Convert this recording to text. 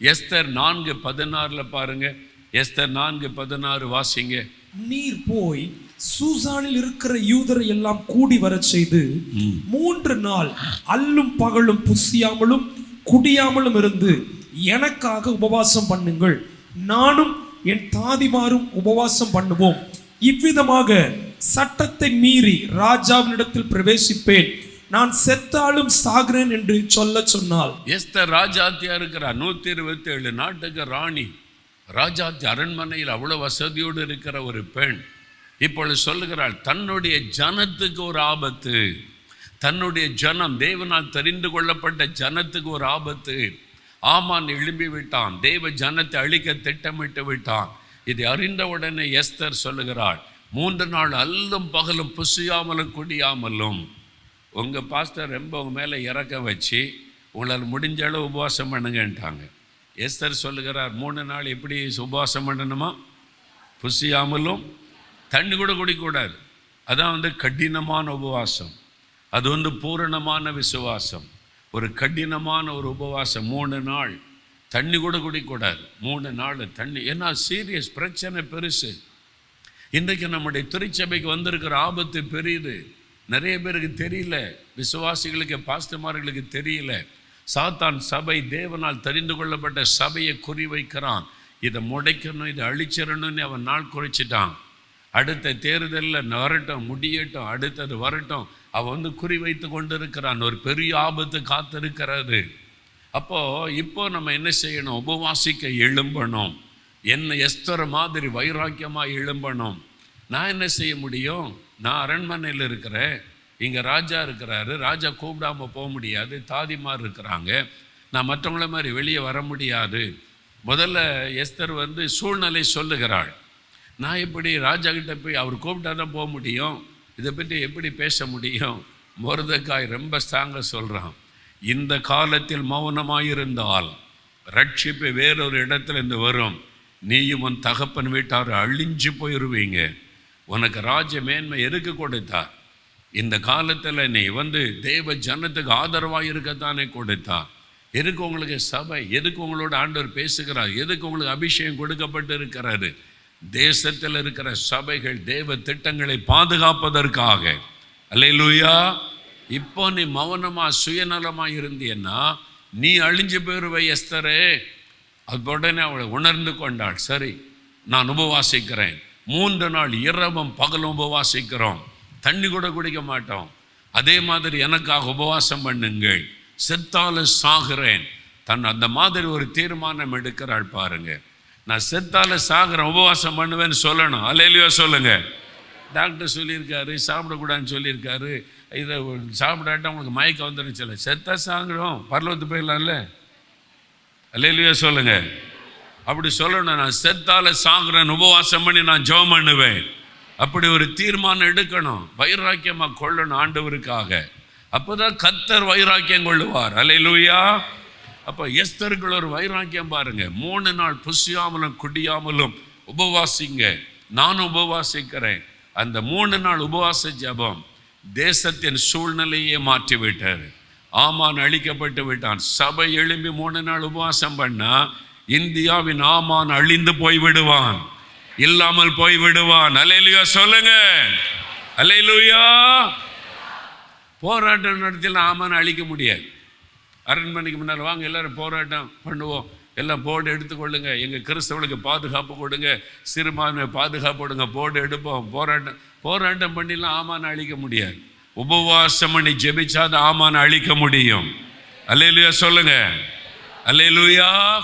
Esther நான்கு பதினாறுல பாருங்க. எஸ்தர் நான்கு பதினாறு வாசிங்க. நீர் போய் சூசானில் இருக்கிற யூதரை எல்லாம் கூடி வரச் செய்து மூன்று நாள் அல்லும் பகலும் புசியாமலும் குடியாமலும் இருந்து எனக்காக உபவாசம் பண்ணுங்கள். நானும் என் தாதிமாரும் உபவாசம் பண்ணுவோம். இவ்விதமாக சட்டத்தை மீறி ராஜாவினிடத்தில் பிரவேசிப்பேன். நான் செத்தாலும் சாகிறேன் என்று சொல்ல சொன்னால். எஸ்தர் ராஜாத்தியா இருக்கிறார். நூத்தி இருபத்தி ஏழு நாட்டுக்கு ராணி. ராஜாத்தி அரண்மனையில் அவ்வளவு வசதியோடு இருக்கிற ஒரு பெண். இப்பொழுது சொல்லுகிறாள் தன்னுடைய ஜனத்துக்கு ஒரு ஆபத்து. தன்னுடைய ஜனம் தேவனால் தெரிந்து கொள்ளப்பட்ட ஜனத்துக்கு ஒரு ஆபத்து. ஆமான் எழும்பி விட்டான். தேவ ஜனத்தை அழிக்க திட்டமிட்டு விட்டான். இதை அறிந்தவுடனே எஸ்தர் சொல்லுகிறாள் மூன்று நாள் அல்லும் பகலும் புசியாமலும் குடியாமலும் உங்கள் பாஸ்டர் ரொம்ப உங்கள் மேலே இறக்க வச்சு உங்களால் முடிஞ்ச அளவு உபவாசம் பண்ணுங்கன்ட்டாங்க. எஸ்தர் சொல்லுகிறார் மூணு நாள் எப்படி உபவாசம் பண்ணணுமா? புசியாமலும் தண்ணி கூட குடிக்கக்கூடாது. அதான் வந்து கடினமான உபவாசம். அது வந்து பூரணமான விசுவாசம். ஒரு கடினமான ஒரு உபவாசம். மூணு நாள் தண்ணி கூட குடிக்கக்கூடாது. மூணு நாள் தண்ணி. ஏன்னா சீரியஸ் பிரச்சனை பெருசு. இன்றைக்கு நம்முடைய திருச்சபைக்கு வந்திருக்கிற ஆபத்து பெரியது நிறைய பேருக்கு தெரியல. விசுவாசிகளுக்கு பாஸ்டமார்களுக்கு தெரியல. சாத்தான் சபை தேவனால் தெரிந்து கொள்ளப்பட்ட சபையை குறிவைக்கிறான் இதை முடைக்கணும் இதை அழிச்சிடணும்னு அவன் நாள் குறைச்சிட்டான். அடுத்த தேர்தலில் வரட்டும் முடியட்டும் அடுத்தது வரட்டும் அவன் வந்து குறிவைத்து கொண்டிருக்கிறான். ஒரு பெரிய ஆபத்து காத்திருக்கிறது. அப்போது இப்போ நம்ம என்ன செய்யணும்? உபவாசிக்க எழும்பணும். என்ன எஸ்தர மாதிரி வைராக்கியமாக எழும்பணும். நான் என்ன செய்ய முடியும்? நான் அரண்மனையில் இருக்கிறேன். இங்கே ராஜா இருக்கிறாரு. ராஜா கூப்பிடாம போக முடியாது. தாதிமார் இருக்கிறாங்க. நான் மற்றவங்கள மாதிரி வெளியே வர முடியாது. முதல்ல எஸ்தர் வந்து சூழ்நிலை சொல்லுகிறாள். நான் எப்படி ராஜா கிட்ட போய் அவர் கூப்பிட்டா தான் போக முடியும்? இதை பற்றி எப்படி பேச முடியும்? மொரதக்காய் ரொம்ப ஸ்ட்ராங்காக சொல்கிறான் இந்த காலத்தில் மௌனமாயிருந்தால் ரட்சிப்பு வேறொரு இடத்துல இருந்து வரும். நீயும் உன் தகப்பன் வீட்டார் அழிஞ்சு போயிடுவீங்க உனக்கு ராஜ மேன்மை எதுக்கு கொடுத்தார்? இந்த காலத்தில் நீ வந்து தேவ ஜனத்துக்கு ஆதரவாக இருக்கத்தானே கொடுத்தார். எதுக்கு உங்களுக்கு சபை? எதுக்கு உங்களோட ஆண்டவர் பேசுகிறார்? எதுக்கு உங்களுக்கு அபிஷேகம் கொடுக்கப்பட்டு இருக்கிறாரு தேசத்தில் இருக்கிற சபைகள் தேவ திட்டங்களை பாதுகாப்பதற்காக. அல்லேலூயா. இப்போ நீ மௌனமாக சுயநலமாக இருந்தீன்னா நீ அழிஞ்சு போயிருவை எஸ்தரே. அது உடனே அவளை உணர்ந்து கொண்டாள். சரி நான் உபவாசிக்கிறேன். மூன்று நாள் இரவும் பகலும் உபவாசிக்கிறோம். தண்ணி கூட குடிக்க மாட்டோம். அதே மாதிரி எனக்காக உபவாசம் பண்ணுங்கள். செத்தாலும் சாகிறேன். தன் அந்த மாதிரி ஒரு தீர்மானம் எடுக்கிறாள் பாருங்க. நான் செத்தால சாகிறேன் உபவாசம் பண்ணுவேன்னு சொல்லணும். அலையிலையோ சொல்லுங்க. டாக்டர் சொல்லியிருக்காரு சாப்பிடக்கூடாதுன்னு சொல்லியிருக்காரு. இதை சாப்பிடாட்டா உங்களுக்கு மயக்கம் வந்துருச்சு இல்லை செத்தா சாகிறோம் பரலோத்து போயிடலாம்ல. அலையிலையோ சொல்லுங்கள் அப்படி சொல்லணும் நான் செத்தால சாகுறேன் உபவாசம் பண்ணி நான் ஜெபம் பண்ணுவேன். அப்படி ஒரு தீர்மானம் எடுக்கணும். வைராக்கியமாக கொள்ளணும் ஆண்டவருக்காக. அப்போதான் கத்தர் வைராக்கியம் கொள்ளுவார். அல்லையிலூயா அப்போ எஸ்தர்கள் ஒரு வைராக்கியம் பாருங்க. மூணு நாள் புசியாமலும் குடியாமலும் உபவாசிங்க. நானும் உபவாசிக்கிறேன். அந்த மூணு நாள் உபவாச ஜபம் தேசத்தின் சூழ்நிலையே மாற்றி விட்டார் ஆமான் அழிக்கப்பட்டு விட்டான். சபை எழும்பி மூணு நாள் உபவாசம் பண்ணா இந்தியாவின் ஆமான் அழிந்து போய் விடுவான். இல்லாமல் போய் விடுவான். அலையிலுயா சொல்லுங்க. அலையிலுயா போராட்டம் நடத்தில ஆமான் அழிக்க முடியாது. அரண்மனைக்கு முன்னால் வாங்க எல்லாரும் போராட்டம் பண்ணுவோம். எல்லாம் போர்டு எடுத்துக்கொள்ளுங்க எங்கள் கிறிஸ்தவர்களுக்கு பாதுகாப்பு கொடுங்க. சிறுபான்மை பாதுகாப்பு கொடுங்க. போர்டு எடுப்போம். போராட்டம் போராட்டம் பண்ணிலாம் ஆமான் அழிக்க முடியாது. உபவாசம் பண்ணி ஜெபிச்சாதான் ஆமான அழிக்க முடியும். அல்லையிலுயா சொல்லுங்க. அல்லையிலுயா